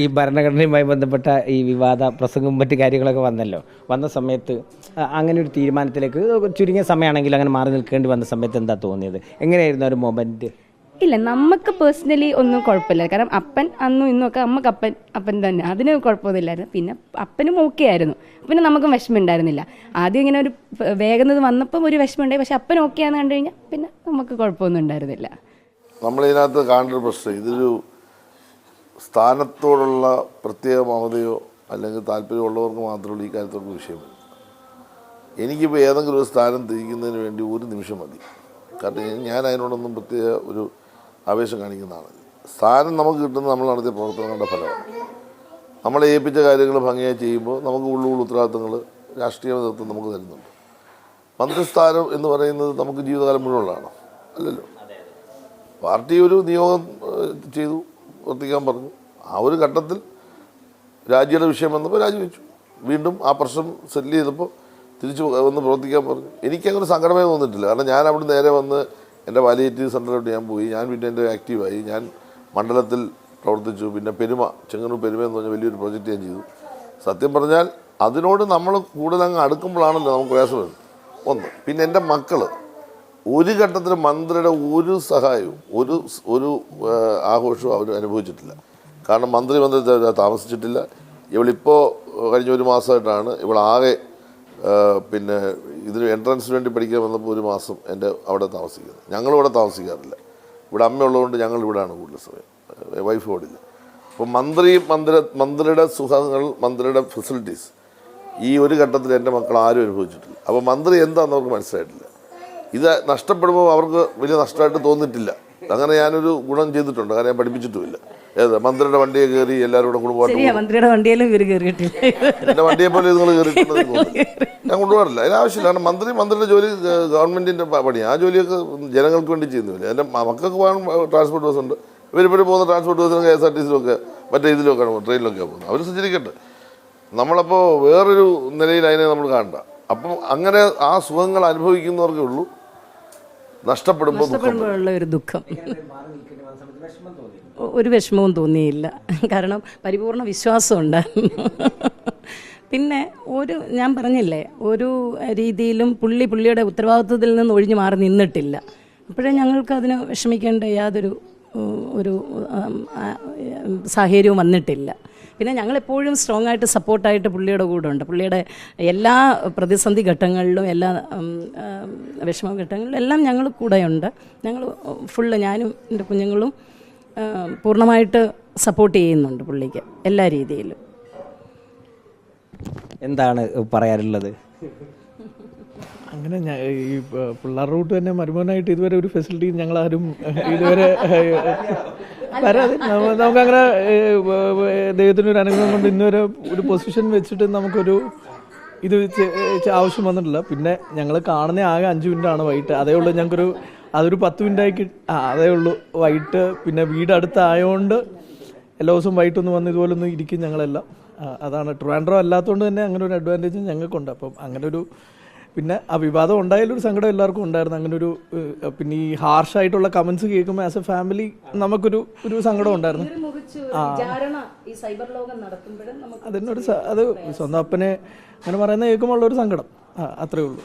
ഈ ഭരണഘടനയുമായി ബന്ധപ്പെട്ട ഈ വിവാദ പ്രസംഗവും മറ്റു കാര്യങ്ങളൊക്കെ വന്നല്ലോ. വന്ന സമയത്ത് അങ്ങനെ ഒരു തീരുമാനത്തിലേക്ക് ചുരുങ്ങിയ സമയമാണെങ്കിൽ അങ്ങനെ മാറി നിൽക്കേണ്ടി വന്ന സമയത്ത് എന്താ തോന്നിയത്? എങ്ങനെയായിരുന്നു ഒരു മൊമെന്റ്? ഇല്ല നമുക്ക് പേഴ്സണലി ഒന്നും കുഴപ്പമില്ല. കാരണം അപ്പൻ അന്നും ഇന്നും ഒക്കെ അമ്മയ്ക്ക് അപ്പൻ അപ്പൻ തന്നെ. അതിന് കുഴപ്പമൊന്നുമില്ലായിരുന്നു. പിന്നെ അപ്പനും ഓക്കെ ആയിരുന്നു. പിന്നെ നമുക്കും വിഷമം ഉണ്ടായിരുന്നില്ല ആദ്യം ഇങ്ങനെ ഒരു വേഗന്നത് വേഗത വന്നപ്പം ഒരു വിഷമം ഉണ്ടായി പക്ഷെ അപ്പൻ ഓക്കെ ആണെന്ന് കണ്ടു കഴിഞ്ഞാൽ പിന്നെ നമുക്ക് കുഴപ്പമൊന്നും ഉണ്ടായിരുന്നില്ല. നമ്മളിതിനകത്ത് കാണേണ്ട പ്രശ്നം. ഇതൊരു സ്ഥാനത്തോടുള്ള പ്രത്യേക മമതയോ അല്ലെങ്കിൽ താല്പര്യമുള്ളവർക്ക് മാത്രമുള്ള ഈ കാര്യത്തോട് വിഷയമില്ല. എനിക്കിപ്പോൾ ഏതെങ്കിലും ഒരു സ്ഥാനം തിരിക്കുന്നതിന് വേണ്ടി ഒരു നിമിഷം മതി. കാരണം ഞാൻ അതിനോടൊന്നും പ്രത്യേക ഒരു ആവേശം കാണിക്കുന്നതാണ്. സ്ഥാനം നമുക്ക് കിട്ടുന്നത് നമ്മൾ നടത്തിയ പ്രവർത്തനങ്ങളുടെ ഫലമാണ്. നമ്മളെ ഏൽപ്പിച്ച കാര്യങ്ങൾ ഭംഗിയായി ചെയ്യുമ്പോൾ നമുക്ക് ഉള്ളുള്ള ഉത്തരവാദിത്തങ്ങൾ രാഷ്ട്രീയ നേതൃത്വം നമുക്ക് തരുന്നുണ്ട്. മന്ത്രിസ്ഥാനം എന്ന് പറയുന്നത് നമുക്ക് ജീവിതകാലം മുഴുവനുള്ളതാണ്. അല്ലല്ലോ? പാർട്ടി ഒരു നിയോഗം ചെയ്തു. പ്രവർത്തിക്കാൻ പറഞ്ഞു. ആ ഒരു ഘട്ടത്തിൽ രാജിയുടെ വിഷയം വന്നപ്പോൾ രാജിവെച്ചു വീണ്ടും ആ പ്രശ്നം സെറ്റിൽ ചെയ്തപ്പോൾ തിരിച്ചു വന്ന് പ്രവർത്തിക്കാൻ പറഞ്ഞു. എനിക്കങ്ങനെ സങ്കടമേ തോന്നിയിട്ടില്ല. കാരണം ഞാൻ അവിടെ നേരെ വന്ന് എന്റെ വാലിയേറ്റീവ് സെന്ററിലോട്ട് ഞാൻ പോയി. ഞാൻ പിന്നെ എന്റെ ആക്റ്റീവായി. ഞാൻ മണ്ഡലത്തിൽ പ്രവർത്തിച്ചു. പിന്നെ പെരുമ ചെങ്ങന്നൂർ പെരുമ എന്ന് പറഞ്ഞ വലിയൊരു പ്രോജക്റ്റ് ഞാൻ ചെയ്തു. സത്യം പറഞ്ഞാൽ അതിനോട് നമ്മൾ കൂടുതൽ അങ്ങ് അടുക്കുമ്പോഴാണല്ലോ നമുക്ക് പ്രയാസം വരുന്നത്. ഒന്ന് പിന്നെ എന്റെ മക്കൾ ഒരു ഘട്ടത്തിൽ മന്ത്രിയുടെ ഒരു സഹായവും ഒരു ഒരു ആഘോഷവും അവർ അനുഭവിച്ചിട്ടില്ല. കാരണം മന്ത്രി മന്ത്രി താമസിച്ചിട്ടില്ല. ഇവളിപ്പോൾ കഴിഞ്ഞ ഒരു മാസമായിട്ടാണ് ഇവളാകെ ആകെ പിന്നെ ഇതിന് എൻട്രൻസിന് വേണ്ടി പഠിക്കാൻ വന്നപ്പോൾ ഒരു മാസം എന്റെ അവിടെ താമസിക്കുന്നത്. ഞങ്ങളിവിടെ താമസിക്കാറില്ല. ഇവിടെ അമ്മയുള്ളതുകൊണ്ട് ഞങ്ങൾ ഇവിടെയാണ് കൂടുതൽ സമയം. വൈഫ് ഓടില്ല അപ്പോൾ മന്ത്രി മന്ത്രി മന്ത്രിയുടെ സുഖങ്ങൾ മന്ത്രിയുടെ ഫെസിലിറ്റീസ് ഈ ഒരു ഘട്ടത്തിൽ എന്റെ മക്കൾ ആരും അനുഭവിച്ചിട്ടില്ല. അപ്പോൾ മന്ത്രി എന്താണെന്ന് അവർക്ക് മനസ്സിലായിട്ടില്ല. ഇത് നഷ്ടപ്പെടുമ്പോൾ അവർക്ക് വലിയ നഷ്ടമായിട്ട് തോന്നിയിട്ടില്ല. അങ്ങനെ ഞാനൊരു ഗുണം ചെയ്തിട്ടുണ്ട്. കാരണം ഞാൻ പഠിപ്പിച്ചിട്ടുമില്ല. ഏത് മന്ത്രിയുടെ വണ്ടിയെ കയറി എല്ലാവരും കൂടെ കുടുംബമായിട്ട് മന്ത്രിയുടെ വണ്ടിയിലും ഇവർ കയറിയിട്ടില്ല. എന്റെ വണ്ടിയെ പോലെ നിങ്ങൾ കയറിയിട്ടുണ്ടെന്ന് ഞാൻ കൊണ്ടുപോകാറില്ല. അതിന് ആവശ്യമില്ല. കാരണം മന്ത്രി മന്ത്രിയുടെ ജോലി ഗവൺമെന്റിന്റെ പണി. ആ ജോലിയൊക്കെ ജനങ്ങൾക്ക് വേണ്ടി ചെയ്യുന്നില്ല. എന്റെ മക്കൾക്ക് പോകാൻ ട്രാൻസ്പോർട്ട് ബസ് ഉണ്ട്. ഇവരിപ്പോഴും പോകുന്ന ട്രാൻസ്പോർട്ട് ബസ്സിലും കെ എസ് ആർ ടി സിയിലൊക്കെ മറ്റേ ഇതിലൊക്കെയാണ് ട്രെയിനിലൊക്കെയാണ് പോകുന്നത്. അവർ സഞ്ചരിക്കട്ടെ. നമ്മളപ്പോൾ വേറൊരു നിലയിൽ അതിനെ നമ്മൾ കാണണ്ട. അപ്പം അങ്ങനെ ആ സുഖങ്ങൾ അനുഭവിക്കുന്നവർക്കേ ഉള്ളൂ. നഷ്ടപ്പെടുമ്പോൾ. നഷ്ടപ്പെടുമ്പോഴുള്ള ഒരു ദുഃഖം. ഒരു വിഷമവും തോന്നിയില്ല. കാരണം പരിപൂർണ വിശ്വാസം ഉണ്ട് പിന്നെ ഒരു ഞാൻ പറഞ്ഞില്ലേ ഒരു രീതിയിലും പുള്ളി പുള്ളിയുടെ ഉത്തരവാദിത്വത്തിൽ നിന്ന് ഒഴിഞ്ഞു മാറി നിന്നിട്ടില്ല. അപ്പോഴേ ഞങ്ങൾക്ക് അതിന് വിഷമിക്കേണ്ട യാതൊരു ഒരു സാഹചര്യവും വന്നിട്ടില്ല. പിന്നെ ഞങ്ങൾ എപ്പോഴും സ്ട്രോങ് ആയിട്ട് സപ്പോർട്ടായിട്ട് പുള്ളിയുടെ കൂടെ ഉണ്ട്. പുള്ളിയുടെ എല്ലാ പ്രതിസന്ധി ഘട്ടങ്ങളിലും എല്ലാ വിഷമ ഘട്ടങ്ങളിലും എല്ലാം ഞങ്ങൾ കൂടെയുണ്ട് ഞങ്ങൾ ഫുള്ള് ഞാനും എന്റെ കുഞ്ഞുങ്ങളും പൂർണമായിട്ട് സപ്പോർട്ട് ചെയ്യുന്നുണ്ട് പുള്ളിക്ക് എല്ലാ രീതിയിലും. എന്താണ് പറയാനുള്ളത്? അങ്ങനെ ഞാൻ ഈ പിള്ളേരുടെ റൂട്ട് തന്നെ മരുമോനായിട്ട് ഇതുവരെ ഒരു ഫെസിലിറ്റി ഞങ്ങളാരും ഇതുവരെ വരാതെ നമുക്കങ്ങനെ ദൈവത്തിന്റെ ഒരു അനുഗ്രഹം കൊണ്ട് ഇന്നൊരു ഒരു പൊസിഷൻ വെച്ചിട്ട് നമുക്കൊരു ഇത് ആവശ്യം വന്നിട്ടില്ല. പിന്നെ ഞങ്ങൾ കാണുന്ന ആകെ അഞ്ച് ആണ് വൈകിട്ട്. അതേ ഉള്ളൂ ഞങ്ങൾക്കൊരു അതൊരു പത്ത് മിനിറ്റായി കിട്ടി ആ അതേ ഉള്ളൂ വൈകിട്ട്. പിന്നെ വീട് അടുത്തായതുകൊണ്ട് എല്ലാ ദിവസവും വൈകിട്ടൊന്ന് വന്ന് ഇതുപോലെ ഒന്ന് ഇരിക്കും ഞങ്ങളെല്ലാം. അതാണ്. ട്രാൻഡ്രോ അല്ലാത്തതുകൊണ്ട് തന്നെ അങ്ങനെ ഒരു അഡ്വാന്റേജ് ഞങ്ങൾക്കുണ്ട്. അപ്പം അങ്ങനെ ഒരു പിന്നെ ആ വിവാദം ഉണ്ടായാലും ഒരു സങ്കടം എല്ലാവർക്കും ഉണ്ടായിരുന്നു. അങ്ങനെ ഒരു പിന്നെ ഈ ഹാർഷായിട്ടുള്ള കമന്റ്സ് കേൾക്കുമ്പോൾ ആസ് എ ഫാമിലി നമുക്കൊരു ഒരു സങ്കടം ഉണ്ടായിരുന്നു. അതിനൊരു അത് സ്വന്തം അപ്പനെ അങ്ങനെ പറയുന്ന കേൾക്കുമ്പോൾ ഉള്ള ഒരു സങ്കടം. ആ അത്രേ ഉള്ളൂ.